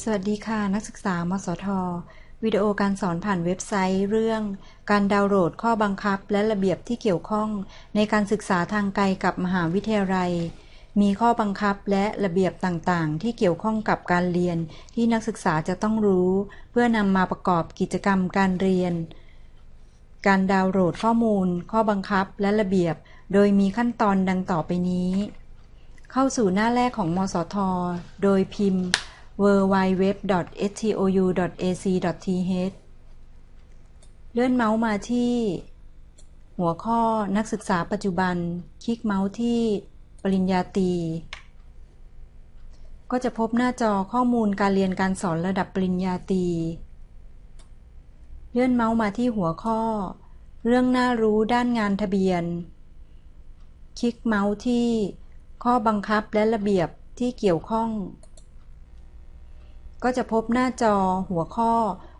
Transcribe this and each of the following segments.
สวัสดีค่ะ นักศึกษามสท วิดีโอการสอนผ่านเว็บไซต์เรื่อง การดาวน์โหลดข้อบังคับและระเบียบที่เกี่ยวข้อง ในการศึกษาทางไกลกับมหาวิทยาลัย มีข้อบังคับและระเบียบต่างๆ ที่เกี่ยวข้องกับการเรียน ที่นักศึกษาจะต้องรู้ เพื่อนำมาประกอบกิจกรรมการเรียน การดาวน์โหลดข้อมูล ข้อบังคับและระเบียบ โดยมีขั้นตอนดังต่อไปนี้ เข้าสู่หน้าแรกของมสท โดยพิมพ์ www.stou.ac.th เลื่อนเมาส์มาที่ หัวข้อนักศึกษาปัจจุบัน คลิกเมาส์ที่ปริญญาตรีก็จะพบหน้าจอข้อมูลการเรียนการสอนระดับปริญญาตรีเลื่อนเมาส์มาที่หัวข้อ เรื่องน่ารู้ด้านงานทะเบียน คลิกเมาส์ที่ ข้อบังคับและระเบียบที่เกี่ยวข้อง ก็จะพบหน้าจอหัวข้อ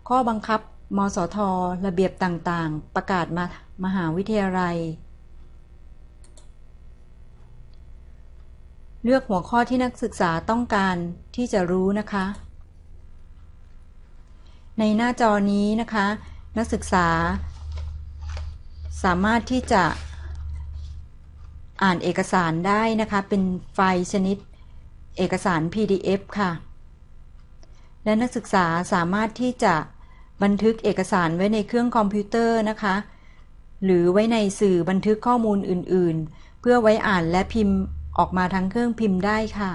ข้อบังคับ มสท ระเบียบต่างๆ ประกาศมามหาวิทยาลัย เลือกหัวข้อที่นักศึกษาต้องการที่จะรู้นะคะ ในหน้าจอนี้นะคะ นักศึกษา สามารถที่จะอ่านเอกสารได้นะคะ เป็นไฟล์ชนิดเอกสาร PDF ค่ะ และนักศึกษาสามารถที่จะบันทึกเอกสารไว้ในเครื่องคอมพิวเตอร์นะคะ หรือไว้ในสื่อบันทึกข้อมูลอื่น ๆ เพื่อไว้อ่านและพิมพ์ออกมาทั้งเครื่องพิมพ์ได้ค่ะ